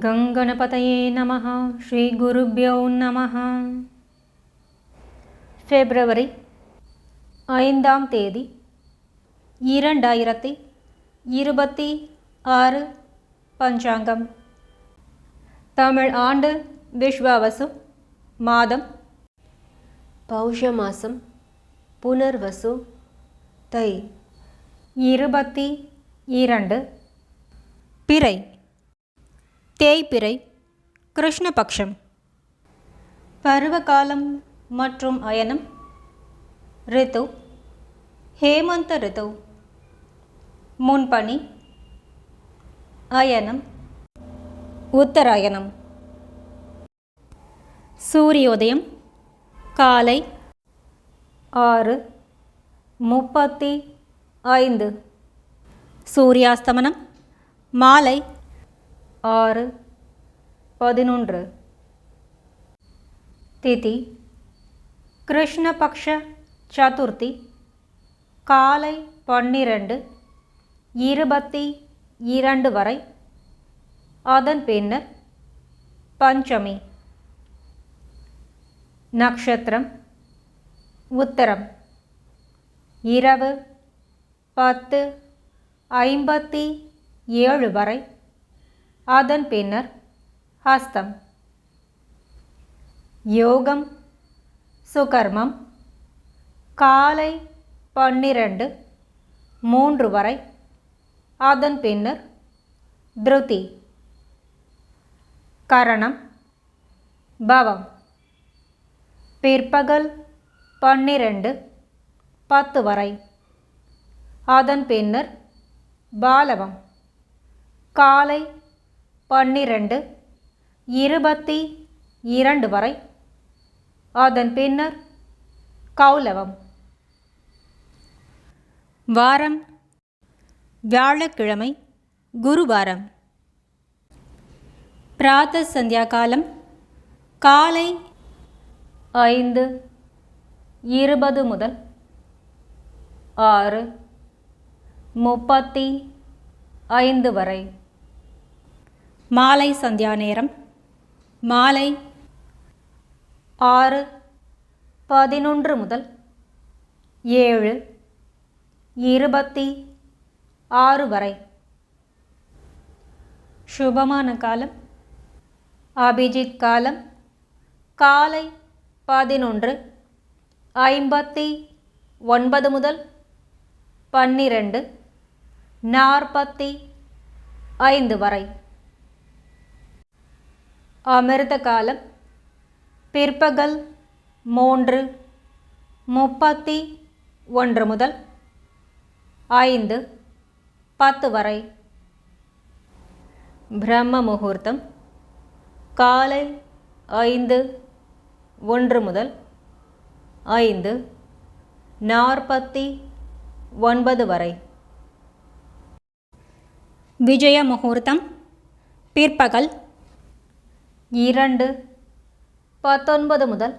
கங்கணபதையே நம ஸ்ரீ குருபியோ நம பிப்ரவரி ஐந்தாம் தேதி இரண்டாயிரத்தி இருபத்தி ஆறு பஞ்சாங்கம். தமிழ் ஆண்டு விஸ்வாவசு மாதம். பௌஷ மாசம் புனர்வசு தை. இருபத்தி இரண்டு. பிறை தேய்பிறை கிருஷ்ணபக்ஷம். பருவகாலம் மற்றும் அயனம் ரித்து ஹேமந்த ரித்து. முன்பனி அயனம் உத்தராயணம். சூரியோதயம் காலை ஆறு முப்பத்தி ஐந்து. சூரியாஸ்தமனம் மாலை ஆறு பதினொன்று திதி கிருஷ்ணபக்ஷ சதுர்த்தி காலை பன்னிரண்டு இருபத்தி இரண்டு வரை அதன் பின்னர் பஞ்சமி நட்சத்திரம் உத்தரம் இரவு பத்து ஐம்பத்தி ஏழு வரை அதன் பின்னர் ஹஸ்தம். யோகம் சுகர்மம் காலை பன்னிரண்டு மூன்று வரை. அதன் பின்னர் திருதி. கரணம் பவம். பிற்பகல் பன்னிரண்டு பத்து வரை. அதன் பின்னர் பாலவம். காலை பன்னிரண்டு இருபத்தி இரண்டு வரை. அதன் பின்னர் கௌலவம். வாரம். வியாழக்கிழமை குருவாரம். பிராத்த சந்தியா காலம் காலை ஐந்து இருபது முதல் ஆறு முப்பத்தி ஐந்து வரை. மாலை சந்தியா நேரம். மாலை ஆறு பதினொன்று முதல் ஏழு இருபத்தி ஆறு வரை. சுபமான காலம் அபிஜித் காலம் காலை பதினொன்று ஐம்பத்தி ஒன்பது முதல் பன்னிரண்டு நாற்பத்தி ஐந்து வரை. அமிர்த காலம் பிற்பகல் மூன்று முப்பத்தி ஒன்று முதல் ஐந்து பத்து வரை. பிரம்ம முகூர்த்தம் காலை ஐந்து ஒன்று முதல் ஐந்து நாற்பத்தி ஒன்பது வரை. விஜய முகூர்த்தம் பிற்பகல் இரண்டு பத்தொன்பது முதல்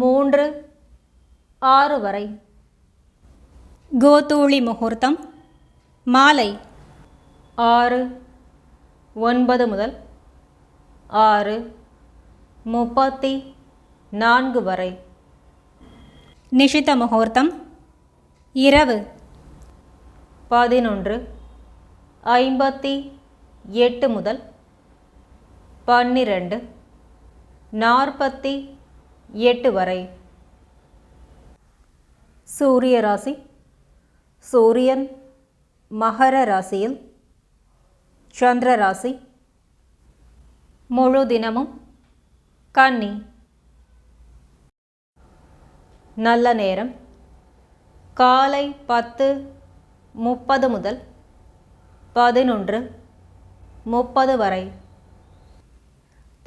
மூன்று ஆறு வரை. கோதூளி முகூர்த்தம் மாலை ஆறு ஒன்பது முதல் ஆறு முப்பத்தி நான்கு வரை. நிஷித முகூர்த்தம் இரவு பதினொன்று ஐம்பத்தி எட்டு முதல் பன்னிரண்டு நாற்பத்தி எட்டு வரை. சூரிய ராசி சூரியன் மகர ராசியில் சந்திர ராசி. முழு தினமும் கன்னி. நல்ல நேரம் காலை பத்து முப்பது முதல் பதினொன்று முப்பது வரை.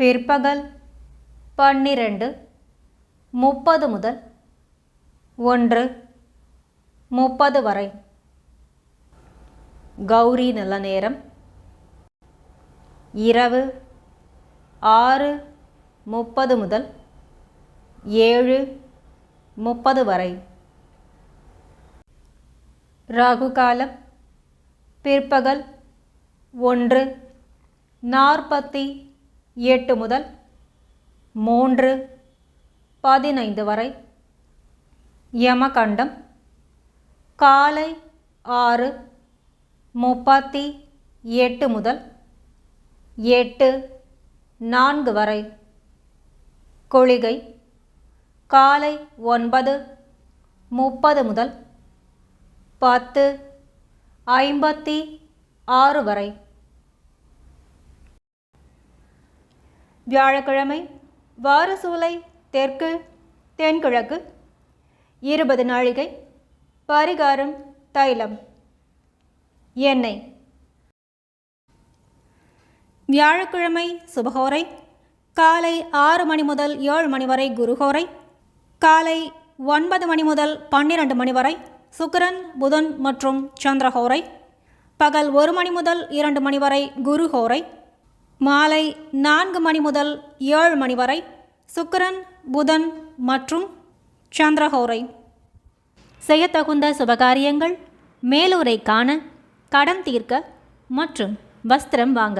பிற்பகல் பன்னிரண்டு முப்பது முதல் ஒன்று முப்பது வரை. கௌரி நல்ல நேரம். இரவு ஆறு முப்பது முதல் ஏழு முப்பது வரை. ராகு காலம் பிற்பகல் ஒன்று நாற்பத்தி எட்டு முதல் மூன்று பதினைந்து வரை. யமகண்டம் காலை ஆறு முப்பத்தி எட்டு முதல் எட்டு நான்கு வரை. கொளிகை காலை ஒன்பது முப்பது முதல் பத்து ஐம்பத்தி ஆறு வரை. வியாழக்கிழமை வாரசூலை தெற்கு தென்கிழக்கு இருபது நாழிகை பரிகாரம் தைலம். எண்ணெய். வியாழக்கிழமை சுபஹோரை. காலை ஆறு மணி முதல் ஏழு மணி வரை குருகோரை காலை ஒன்பது மணி முதல் பன்னிரண்டு மணி வரை சுக்கிரன் புதன் மற்றும் சந்திரஹோரை. பகல் ஒரு மணி முதல் இரண்டு மணி வரை குருஹோரை. மாலை நான்கு மணி முதல் ஏழு மணி வரை சுக்கரன் புதன் மற்றும் சந்திரகோரை செய்யத்தகுந்த சுபகாரியங்கள் மேலூரை காண கடன் தீர்க்க மற்றும் வஸ்திரம் வாங்க.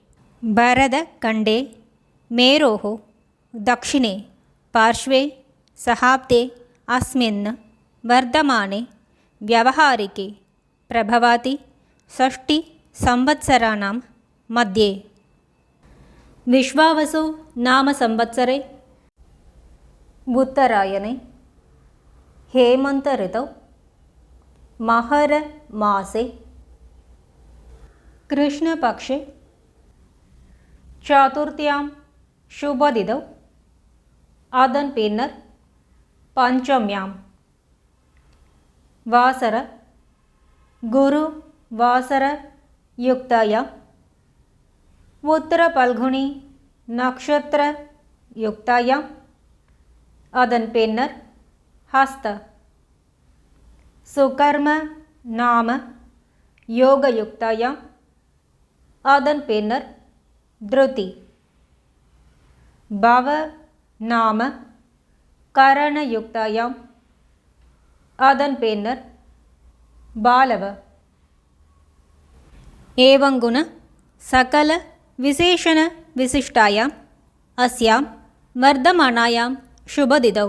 भरतखण्डे मेरोः दक्षिणे पार्श्वे सहाब्दे अस्मिन् वर्धमाने व्यवहारिके प्रभवति षष्टिसंवत्सराणां मध्ये। विश्वावसु नाम संवत्सरे। उत्तरायणे। हेमन्त ऋतौ। महरमासे कृष्णपक्षे சதுர்த்தியாம் சுபதிதவ். அதன் பின்னர் பஞ்சம்யாம். வாசர குரு வாசர யுக்தயா உத்தர பல்குனி நக்ஷத்திர யுக்தாயாம். அதன் பின்னர் ஹஸ்த. சுகர்ம நாம யோக யுக்தாயாம் அதன் பின்னர் திருதி பவ நாம கரணயுக்தாயாம் அதன் பின்னர் பாலவ एवङ्गुण सकलविशेषणविशिष्टायाम् अस्यां वर्धमानायां शुभदिदौ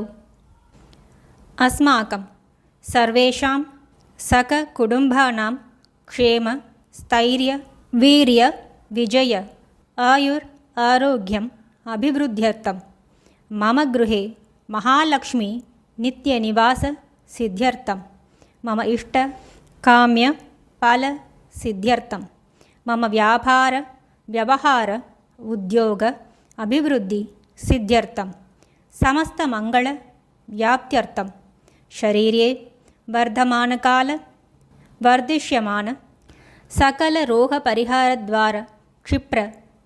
अस्माकं सर्वेषां सककुटुम्बानां क्षेम स्थैर्य वीर्य विजय आयुर् आरोग्यम् अभिवृद्ध्यर्थं मम गृहे महालक्ष्मी नित्यनिवाससिद्ध्यर्थं मम इष्ट काम्य फलसिद्ध्यर्थं मम व्यापार व्यवहार उद्योग अभिवृद्धिसिद्ध्यर्थं समस्तमङ्गलव्याप्त्यर्थं शरीरे वर्धमानकाल वर्धिष्यमान सकलरोगपरिहारद्वारा क्षिप्र